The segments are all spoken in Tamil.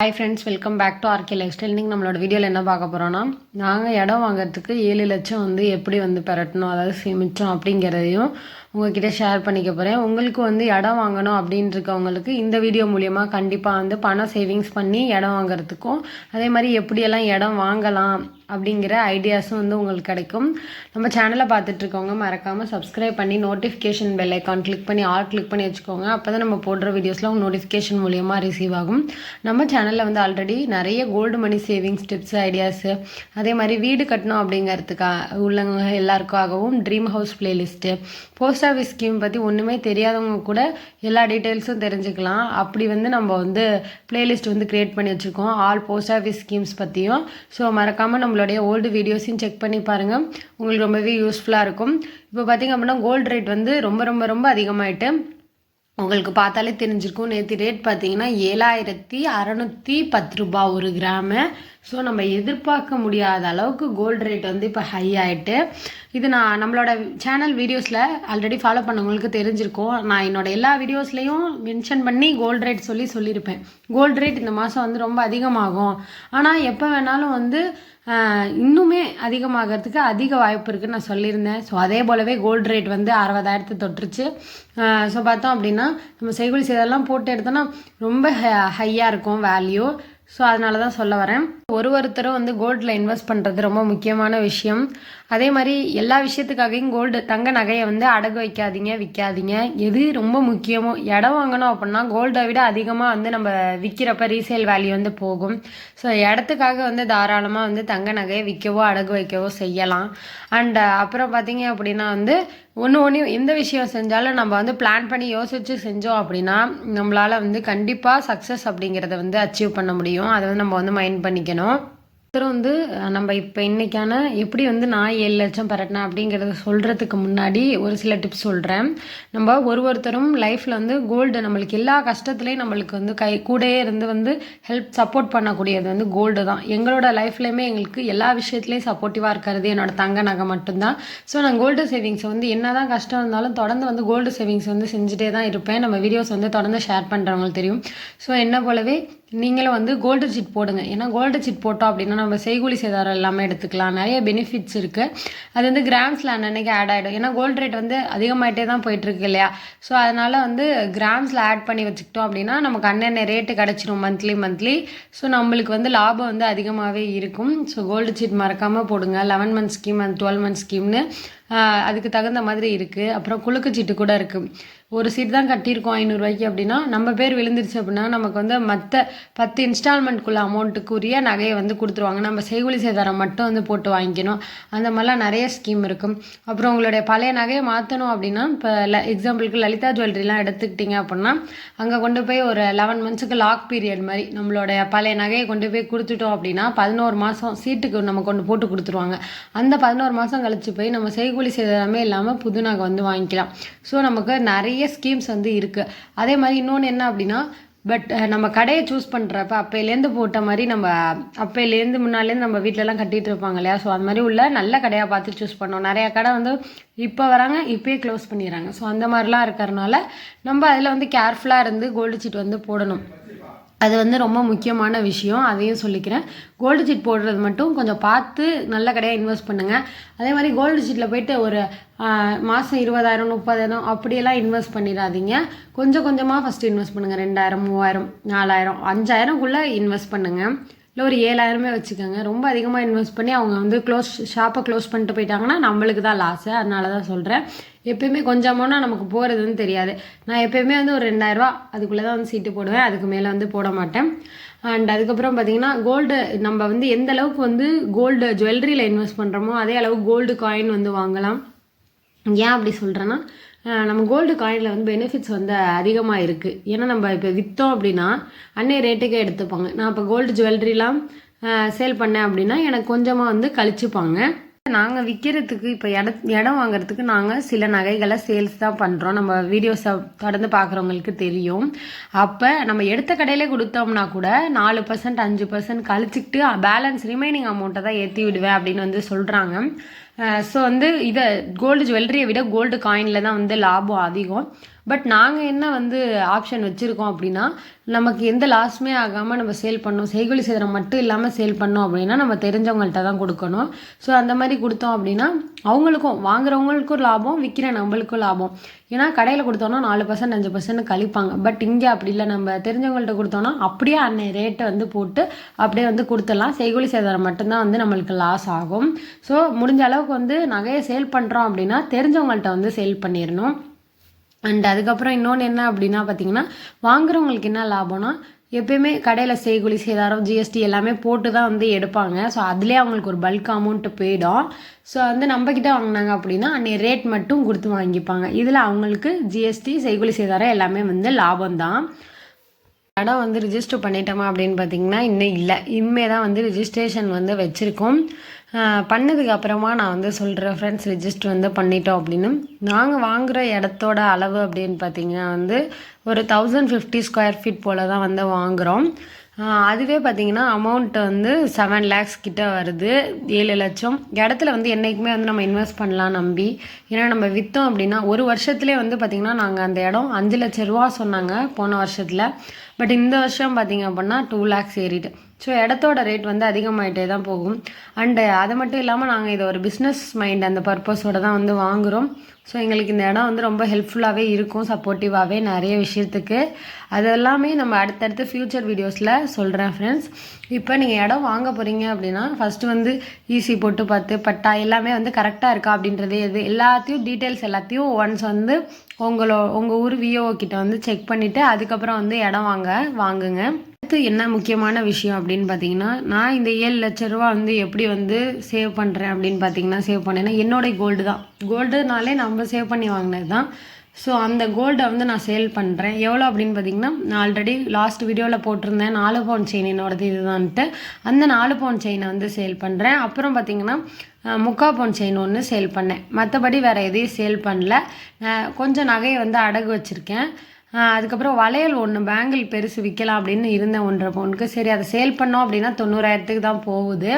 Hi friends welcome back to RK life style இன்றைக்கி நம்மளோட வீடியோவில் என்ன பார்க்க போகிறோன்னா நாங்கள் இடம் வாங்குறதுக்கு ஏழு லட்சம் வந்து எப்படி வந்து பெரட்டணும் அதாவது சேமித்தோம் அப்படிங்கிறதையும் உங்ககிட்ட ஷேர் பண்ணிக்க போகிறேன் உங்களுக்கு வந்து இடம் வாங்கணும் அப்படின்னு இருக்கவங்களுக்கு இந்த வீடியோ மூலயமா கண்டிப்பாக வந்து பணம் சேவிங்ஸ் பண்ணி இடம் வாங்குறதுக்கும் அதே மாதிரி எப்படியெல்லாம் இடம் வாங்கலாம் அப்படிங்கிற ஐடியாஸும் வந்து உங்களுக்கு கிடைக்கும். நம்ம சேனலை பார்த்துட்ருக்கவங்க மறக்காமல் சப்ஸ்கிரைப் பண்ணி நோட்டிஃபிகேஷன் பெல் ஐக்கான் கிளிக் பண்ணி ஆல் கிளிக் பண்ணி வச்சுக்கோங்க. அப்போ தான் நம்ம போடுற வீடியோஸில் உங்கள் நோட்டிஃபிகேஷன் மூலியமாக ரிசீவ் ஆகும். நம்ம சேனலில் வந்து ஆல்ரெடி நிறைய gold money savings tips ideas அதே மாதிரி வீடு கட்டணும் அப்படிங்கிறதுக்காக உள்ளவங்க எல்லாருக்காகவும் dream house playlist post office scheme பற்றி ஒன்றுமே தெரியாதவங்க கூட எல்லா டீட்டெயில்ஸும் தெரிஞ்சுக்கலாம். அப்படி வந்து நம்ம வந்து பிளேலிஸ்ட் வந்து க்ரியேட் பண்ணி வச்சுருக்கோம். ஆல் போஸ்ட் ஆஃபீஸ் ஸ்கீம்ஸ் பற்றியும் ஸோ மறக்காமல் நம்ம நம்மளுடைய ஓல்டு வீடியோஸையும் செக் பண்ணி பாருங்கள் உங்களுக்கு ரொம்பவே யூஸ்ஃபுல்லாக இருக்கும். இப்போ பார்த்திங்க அப்படின்னா கோல்டு ரேட் வந்து ரொம்ப ரொம்ப ரொம்ப அதிகமாகிட்டு உங்களுக்கு பார்த்தாலே தெரிஞ்சிருக்கும். நேற்று ரேட் பார்த்தீங்கன்னா ஏழாயிரத்தி அறநூற்றி பத்து ரூபா ஒரு கிராமு. ஸோ நம்ம எதிர்பார்க்க முடியாத அளவுக்கு கோல்டு ரேட் வந்து இப்போ ஹை ஆகிட்டு இது நான் நம்மளோட சேனல் வீடியோஸில் ஆல்ரெடி ஃபாலோ பண்ணவங்களுக்கு தெரிஞ்சிருக்கும். நான் என்னோட எல்லா வீடியோஸ்லேயும் மென்ஷன் பண்ணி கோல்டு ரேட் சொல்லி சொல்லியிருப்பேன். கோல்டு ரேட் இந்த மாதம் வந்து ரொம்ப அதிகமாகும். ஆனால் எப்போ வேணாலும் வந்து இன்னுமே அதிகமாகிறதுக்கு அதிக வாய்ப்பு இருக்குதுன்னு நான் சொல்லியிருந்தேன். ஸோ அதே போலவே கோல்டு ரேட் வந்து அறுபதாயிரத்து தொட்டுருச்சு. ஸோ பார்த்தோம் அப்படின்னா நம்ம செய்கூலி செய்தெல்லாம் போட்டு எடுத்தோன்னா ரொம்ப ஹையாக இருக்கும் வேல்யூ ஸோ அதனால தான் சொல்ல வரேன். ஒரு ஒருத்தரும் வந்து கோல்டில் இன்வெஸ்ட் பண்ணுறது ரொம்ப முக்கியமான விஷயம். அதே மாதிரி எல்லா விஷயத்துக்காகவும் கோல்டு தங்க நகையை வந்து அடகு வைக்காதீங்க விற்காதீங்க எது ரொம்ப முக்கியமோ இடம் வாங்கணும் அப்படின்னா கோல்டை விட அதிகமாக வந்து நம்ம விற்கிறப்ப ரீசேல் வேல்யூ வந்து போகும். ஸோ இடத்துக்காக வந்து தாராளமாக வந்து தங்க நகையை விற்கவோ அடகு வைக்கவோ செய்யலாம். அண்ட் அப்புறம் பார்த்தீங்க அப்படின்னா வந்து ஒன்று ஒன்று எந்த விஷயம் செஞ்சாலும் நம்ம வந்து பிளான் பண்ணி யோசித்து செஞ்சோம் அப்படின்னா நம்மளால் வந்து கண்டிப்பாக சக்ஸஸ் அப்படிங்கிறத வந்து அச்சீவ் பண்ண முடியும். அதை வந்து நம்ம வந்து மைண்ட் பண்ணிக்கணும். அப்புறம் வந்து நம்ம இப்போ இன்றைக்கான எப்படி வந்து நான் ஏழு லட்சம் பரட்டினேன் அப்படிங்கிறத சொல்கிறதுக்கு முன்னாடி ஒரு சில டிப்ஸ் சொல்கிறேன் நம்ம ஒரு ஒருத்தரும் லைஃப்பில் வந்து கோல்டு நம்மளுக்கு எல்லா கஷ்டத்துலேயும் நம்மளுக்கு வந்து கை கூடயே இருந்து வந்து ஹெல்ப் சப்போர்ட் பண்ணக்கூடியது வந்து கோல்டு தான். எங்களோட லைஃப்லையுமே எங்களுக்கு எல்லா விஷயத்துலையும் சப்போர்ட்டிவாக இருக்கிறது என்னோட தங்க நகை மட்டும்தான். ஸோ நான் கோல்டு சேவிங்ஸ் வந்து என்ன தான் கஷ்டம் இருந்தாலும் தொடர்ந்து வந்து கோல்டு சேவிங்ஸ் வந்து செஞ்சுட்டே தான் இருப்பேன். நம்ம வீடியோஸ் வந்து தொடர்ந்து ஷேர் பண்ணுறவங்களுக்கு தெரியும். ஸோ என்ன போலவே நீங்களும் வந்து கோல்டு சீட் போடுங்க. ஏன்னா கோல்டு சீட் போட்டோம் அப்படின்னா நம்ம செய்கூலி சேதாரம் எல்லாமே எடுத்துக்கலாம். நிறைய பெனிஃபிட்ஸ் இருக்குது அது வந்து கிராம்ஸில் அன்னன்னைக்கு ஆட் ஆகிடும் ஏன்னா கோல்டு ரேட் வந்து அதிகமாகிட்டே தான் போயிட்டுருக்கு இல்லையா? ஸோ அதனால் வந்து கிராம்ஸில் ஆட் பண்ணி வச்சுக்கிட்டோம் அப்படின்னா நமக்கு அன்னன்ன ரேட்டு கிடச்சிரும் மந்த்லி மந்த்லி ஸோ நம்மளுக்கு வந்து லாபம் வந்து அதிகமாகவே இருக்கும். ஸோ கோல்டு சீட் மறக்காமல் போடுங்க. Eleven month scheme and twelve month ஸ்கீம்னு அதுக்கு தகுந்த மாதிரி இருக்குது அப்புறம் குலுக்கு சீட்டு கூட இருக்குது ஒரு சீட் தான் கட்டியிருக்கோம் ஐநூறுரூவாய்க்கு அப்படின்னா நம்ம பேர் விழுந்துருச்சு அப்படின்னா நமக்கு வந்து மற்ற பத்து இன்ஸ்டால்மெண்ட்குள்ள அமௌண்ட்டுக்குரிய நகையை வந்து கொடுத்துருவாங்க. நம்ம செய்கூலி சேதாரம் மட்டும் வந்து போட்டு வாங்கிக்கணும். அந்த மாதிரிலாம் நிறைய ஸ்கீம் இருக்கும். அப்புறம் உங்களுடைய பழைய நகையை மாற்றணும் அப்படின்னா இப்போ எக்ஸாம்பிளுக்கு லலிதா ஜுவல்லரிலாம் எடுத்துக்கிட்டிங்க அப்படின்னா அங்கே கொண்டு போய் ஒரு லெவன் மந்த்ஸுக்கு லாக் பீரியட் மாதிரி நம்மளுடைய பழைய நகையை கொண்டு போய் கொடுத்துட்டோம் அப்படின்னா பதினோரு மாதம் சீட்டுக்கு நம்ம கொண்டு போட்டு கொடுத்துருவாங்க. அந்த பதினோரு மாதம் கழித்து போய் நம்ம செய்கூலி சேதாரமே இல்லாமல் புது நகை வந்து வாங்கிக்கலாம். ஸோ நமக்கு நிறைய ஸ்கீம்ஸ் வந்து இருக்குது அதே மாதிரி இன்னொன்று என்ன அப்படின்னா பட் நம்ம கடையை சூஸ் பண்ணுறப்ப அப்பையிலேருந்து போட்ட மாதிரி நம்ம அப்பையிலேருந்து முன்னாலேருந்து நம்ம வீட்டிலலாம் கட்டிகிட்டு இருப்பாங்க இல்லையா? ஸோ அது மாதிரி உள்ள நல்ல கடையாக பார்த்து சூஸ் பண்ணோம். நிறையா கடை வந்து இப்போ வராங்க இப்போயே க்ளோஸ் பண்ணிடுறாங்க. ஸோ அந்த மாதிரிலாம் இருக்கிறனால நம்ம அதில் வந்து கேர்ஃபுல்லாக இருந்து கோல்டு சீட் வந்து போடணும். அது வந்து ரொம்ப முக்கியமான விஷயம். அதையும் சொல்லிக்கிறேன். கோல்டு சீட் போடுறது மட்டும் கொஞ்சம் பார்த்து நல்ல கடையாக இன்வெஸ்ட் பண்ணுங்கள் அதே மாதிரி கோல்டு சீட்டில் போயிட்டு ஒரு மாதம் இருபதாயிரம் முப்பதாயிரம் அப்படியெல்லாம் இன்வெஸ்ட் பண்ணிடாதீங்க. கொஞ்சம் கொஞ்சமாக ஃபஸ்ட்டு இன்வெஸ்ட் பண்ணுங்கள் ரெண்டாயிரம் மூவாயிரம் நாலாயிரம் அஞ்சாயிரம்குள்ளே இன்வெஸ்ட் பண்ணுங்கள் இல்லை ஒரு ஏழாயிரமே வச்சுக்கோங்க. ரொம்ப அதிகமாக இன்வெஸ்ட் பண்ணி அவங்க வந்து க்ளோஸ் ஷாப்பை க்ளோஸ் பண்ணிட்டு போயிட்டாங்கன்னா நம்மளுக்கு தான் லாஸு அதனால தான் சொல்கிறேன் எப்பயுமே கொஞ்சமானா நமக்கு போகிறதுன்னு தெரியாது. நான் எப்பயுமே வந்து ஒரு ரெண்டாயிரரூவா அதுக்குள்ளே தான் வந்து சீட்டு போடுவேன். அதுக்கு மேலே வந்து போட மாட்டேன். அண்ட் அதுக்கப்புறம் பார்த்தீங்கன்னா கோல்டு நம்ம வந்து எந்த அளவுக்கு வந்து கோல்டு ஜுவல்லரியில் இன்வெஸ்ட் பண்ணுறோமோ அதே அளவுக்கு கோல்டு காயின் வந்து வாங்கலாம். ஏன் அப்படி சொல்கிறேன்னா நம்ம கோல்டு காயினில் வந்து பெனிஃபிட்ஸ் வந்து அதிகமாக இருக்குது ஏன்னா நம்ம இப்போ விற்றோம் அப்படின்னா அன்னைய ரேட்டுக்கே எடுத்துப்பாங்க. நான் இப்போ கோல்டு ஜுவல்லரிலாம் சேல் பண்ணேன் அப்படின்னா எனக்கு கொஞ்சமாக வந்து கழிச்சுப்பாங்க. நாங்கள் விற்கிறதுக்கு இப்போ இட இடம் வாங்குறதுக்கு நாங்கள் சில நகைகளை சேல்ஸ் தான் பண்ணுறோம் நம்ம வீடியோஸை தொடர்ந்து பார்க்குறவங்களுக்கு தெரியும். அப்போ நம்ம எடுத்த கடையிலே கொடுத்தோம்னா கூட நாலு பர்சன்ட் அஞ்சு பர்சன்ட் கழிச்சிக்கிட்டு பேலன்ஸ் ரிமைனிங் அமௌண்ட்டை தான் ஏற்றி விடுவேன் அப்படின்னு வந்து சொல்கிறாங்க ஸோ வந்து இதை கோல்டு ஜுவல்லரியை விட கோல்டு காயினில் தான் வந்து லாபம் அதிகம். பட் நாங்கள் என்ன வந்து ஆப்ஷன் வச்சுருக்கோம் அப்படின்னா நமக்கு எந்த லாஸ்மே ஆகாமல் நம்ம சேல் பண்ணோம். செய்கொலி சேதனம் மட்டும் இல்லாமல் சேல் பண்ணோம் அப்படின்னா நம்ம தெரிஞ்சவங்கள்ட்ட தான் கொடுக்கணும். ஸோ அந்த மாதிரி கொடுத்தோம் அப்படின்னா அவங்களுக்கும் வாங்குறவங்களுக்கும் லாபம் விற்கிற நம்மளுக்கும் லாபம். ஏன்னா கடையில் கொடுத்தோன்னா நாலு பர்சன்ட் அஞ்சு பர்சன்ட் கழிப்பாங்க. பட் இங்கே அப்படி இல்லை. நம்ம தெரிஞ்சவங்கள்ட்ட கொடுத்தோன்னா அப்படியே அன்னை ரேட்டை வந்து போட்டு அப்படியே வந்து கொடுத்துடலாம். செய்கொலி சேதாரம் மட்டும்தான் வந்து நம்மளுக்கு லாஸ் ஆகும். ஸோ முடிஞ்ச அளவுக்கு வந்து நகையை சேல் பண்ணுறோம் அப்படின்னா தெரிஞ்சவங்கள்ட்ட வந்து சேல் பண்ணிடணும். அண்ட் அதுக்கப்புறம் இன்னொன்று என்ன அப்படின்னா பார்த்தீங்கன்னா வாங்குறவங்களுக்கு என்ன லாபம்னா எப்பயுமே கடையில் செய்கூலி சேதாரம் ஜிஎஸ்டி எல்லாமே போட்டு தான் வந்து எடுப்பாங்க. ஸோ அதுலேயே அவங்களுக்கு ஒரு பல்க் அமௌண்ட்டு போயிடும். ஸோ வந்து நம்மக்கிட்ட வாங்கினாங்க அப்படின்னா அன்றைய ரேட் மட்டும் கொடுத்து வாங்கிப்பாங்க. இதில் அவங்களுக்கு ஜிஎஸ்டி செய்கூலி சேதாரம் எல்லாமே வந்து லாபம் தான் இடம் வந்து ரிஜிஸ்டர் பண்ணிட்டோமா அப்படின்னு பார்த்தீங்கன்னா இன்னும் இல்லை. இனிமே தான் வந்து ரிஜிஸ்ட்ரேஷன் வந்து வச்சுருக்கோம். பண்ணதுக்கு அப்புறமா நான் வந்து சொல்கிறேன் ஃப்ரெண்ட்ஸ் ரிஜிஸ்டர் வந்து பண்ணிட்டோம் அப்படின்னு. நாங்கள் வாங்குகிற இடத்தோட அளவு அப்படின்னு பார்த்தீங்கன்னா வந்து ஒரு தௌசண்ட் ஃபிஃப்டி ஸ்கொயர் ஃபீட் போல் தான் வந்து வாங்குகிறோம் அதுவே பார்த்தீங்கன்னா அமௌண்ட் வந்து செவன் லேக்ஸ் கிட்ட வருது ஏழு லட்சம். இடத்துல வந்து என்றைக்குமே வந்து நம்ம இன்வெஸ்ட் பண்ணலாம் நம்பி. ஏன்னா நம்ம விற்றோம் அப்படின்னா ஒரு வருஷத்துலேயே வந்து பார்த்திங்கன்னா நாங்கள் அந்த இடம் அஞ்சு லட்ச ரூபா சொன்னாங்க போன வருஷத்தில். பட் இந்த வருஷம் பார்த்திங்க அப்படின்னா டூ லேக்ஸ் ஏறிட்டு. ஸோ இடத்தோட ரேட் வந்து அதிகமாகிட்டே தான் போகும். அண்டு uh, அது மட்டும் இல்லாமல் நாங்கள் இதை ஒரு பிஸ்னஸ் மைண்ட் அந்த பர்பஸோடு தான் வந்து வாங்குகிறோம் ஸோ எங்களுக்கு இந்த இடம் வந்து ரொம்ப ஹெல்ப்ஃபுல்லாகவே இருக்கும் சப்போர்ட்டிவாகவே நிறைய விஷயத்துக்கு. அது எல்லாமே நம்ம அடுத்தடுத்து ஃப்யூச்சர் வீடியோஸில் சொல்கிறேன் ஃப்ரெண்ட்ஸ் இப்போ நீங்கள் இடம் வாங்க போகிறீங்க அப்படின்னா ஃபஸ்ட்டு வந்து ஈஸி போட்டு பார்த்து பட்டா எல்லாமே வந்து கரெக்டாக இருக்கா அப்படின்றது இது எல்லாத்தையும் டீட்டெயில்ஸ் எல்லாத்தையும் ஒன்ஸ் வந்து உங்களோ உங்கள் ஊர் விஓ கிட்ட வந்து செக் பண்ணிவிட்டு அதுக்கப்புறம் வந்து இடம் வாங்க வாங்குங்க. அடுத்து என்ன முக்கியமான விஷயம் அப்படின்னு பார்த்தீங்கன்னா நான் இந்த ஏழு லட்ச ரூபா வந்து எப்படி வந்து சேவ் பண்ணுறேன் அப்படின்னு பார்த்தீங்கன்னா சேவ் பண்ணேன்னா என்னோட கோல்டு தான். கோல்டுனாலே நம்ம சேவ் பண்ணி வாங்கினது தான். ஸோ அந்த கோல்டை வந்து நான் சேல் பண்ணுறேன் எவ்வளோ அப்படின்னு பார்த்தீங்கன்னா நான் ஆல்ரெடி லாஸ்ட் வீடியோவில் போட்டிருந்தேன். நாலு பவுன் செயின் என்னோடது இதுதான்ட்டு. அந்த நாலு பவுன் செயினை வந்து சேல் பண்ணுறேன் அப்புறம் பார்த்தீங்கன்னா முக்கா பவுன் செயின் ஒன்று சேல் பண்ணேன். மற்றபடி வேறு எதையும் சேல் பண்ணல. கொஞ்சம் நகையை வந்து அடகு வச்சுருக்கேன். அதுக்கப்புறம் வளையல் ஒன்று பேங்கிள் பெருசு விற்கலாம் அப்படின்னு இருந்தேன் ஒன்றரை பவுனுக்கு. சரி அதை சேல் பண்ணோம் அப்படின்னா தொண்ணூறாயிரத்துக்கு தான் போகுது.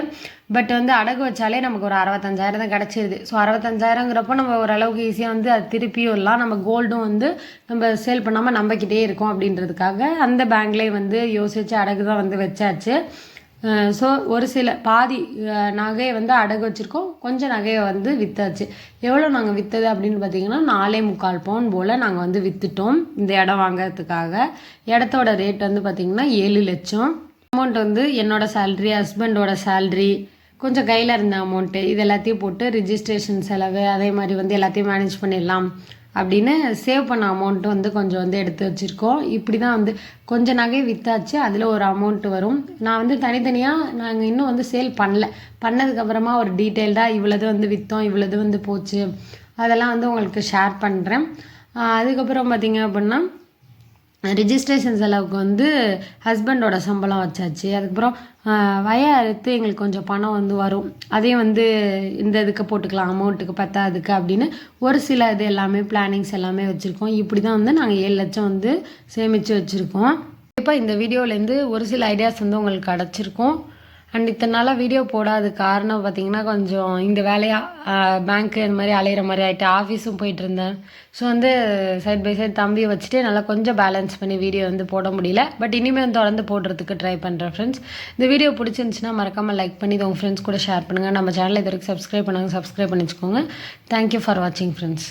பட் வந்து அடகு வச்சாலே நமக்கு ஒரு அறுபத்தஞ்சாயிரம் தான் கிடச்சிருது. ஸோ அறுபத்தஞ்சாயிரங்கிறப்போ நம்ம ஓரளவுக்கு ஈஸியாக வந்து அது திருப்பியும் இல்லாம் நம்ம கோல்டும் வந்து நம்ம சேல் பண்ணாமல் நம்பிக்கிட்டே இருக்கோம் அப்படின்றதுக்காக அந்த பேங்க்லேயே வந்து யோசித்து அடகு தான் வந்து வச்சாச்சு. ஸோ ஒரு சில பாதி நகையை வந்து அடகு வச்சுருக்கோம். கொஞ்சம் நகையை வந்து விற்றாச்சு எவ்வளோ நாங்கள் விற்றது அப்படின்னு பார்த்தீங்கன்னா நாலே முக்கால் பவுன் போல் நாங்கள் வந்து விற்றுட்டோம் இந்த இடம் வாங்கிறதுக்காக. இடத்தோட ரேட் வந்து பார்த்திங்கன்னா ஏழு லட்சம். அமௌண்ட் வந்து என்னோடய சேல்ரி ஹஸ்பண்டோட சேல்ரி கொஞ்சம் கையில் இருந்த அமௌண்ட்டு இது எல்லாத்தையும் போட்டு ரிஜிஸ்ட்ரேஷன் செலவு அதே மாதிரி வந்து எல்லாத்தையும் மேனேஜ் பண்ணிடலாம். அப்படின்னு சேவ் பண்ண அமௌண்ட்டு வந்து கொஞ்சம் வந்து எடுத்து வச்சுருக்கோம். இப்படி தான் வந்து கொஞ்சம் நகை விற்றாச்சு அதில் ஒரு அமௌண்ட்டு வரும். நான் வந்து தனித்தனியாக நாங்கள் இன்னும் வந்து சேல் பண்ணல. பண்ணதுக்கப்புறமா ஒரு டீட்டெயில்டாக இவ்வளோது வந்து விற்றோம் இவ்வளோது வந்து போச்சு. அதெல்லாம் வந்து உங்களுக்கு ஷேர் பண்ணுறேன் அதுக்கப்புறம் பார்த்திங்க அப்படின்னா ரிஜிஸ்ட்ரேஷன் செலவுக்கு வந்து ஹஸ்பண்டோட சம்பளம் வச்சாச்சு. அதுக்கப்புறம் வய அறுத்து எங்களுக்கு கொஞ்சம் பணம் வந்து வரும். அதையும் வந்து இந்த இதுக்கு போட்டுக்கலாம் அமௌண்ட்டுக்கு பத்தாதுக்கு அப்படின்னு ஒரு சில இது எல்லாமே பிளானிங்ஸ் எல்லாமே வச்சுருக்கோம். இப்படி தான் வந்து நாங்கள் ஏழு லட்சம் வந்து சேமித்து வச்சுருக்கோம். இப்போ இந்த வீடியோலேருந்து ஒரு சில ஐடியாஸ் வந்து உங்களுக்கு கிடச்சிருக்கும் அண்ட் இத்தனை நாளாக வீடியோ போடாத காரணம் பார்த்தீங்கன்னா கொஞ்சம் இந்த வேலையாக பேங்க்கு இந்த மாதிரி அலையிற மாதிரி ஆகிட்டு ஆஃபீஸும் போயிட்டு இருந்தேன். ஸோ வந்து சைட் பை சைட் தம்பியை வச்சுட்டு நல்லா கொஞ்சம் பேலன்ஸ் பண்ணி வீடியோ வந்து போட முடியல. பட் இனிமேல் தொடர்ந்து போடுறதுக்கு ட்ரை பண்ணுறேன் ஃப்ரெண்ட்ஸ் இந்த வீடியோ பிடிச்சிருந்துச்சுன்னா மறக்காமல் லைக் பண்ணி உங்கள் ஃப்ரெண்ட்ஸ் கூட ஷேர் பண்ணுங்கள் நம்ம சேனலை இது வரைக்கும் சப்ஸ்கிரைப் பண்ணுங்கள் சப்ஸ்கிரைப் பண்ணிச்சுக்கோங்க. தேங்க்யூ ஃபார் வாட்சிங் ஃப்ரெண்ட்ஸ்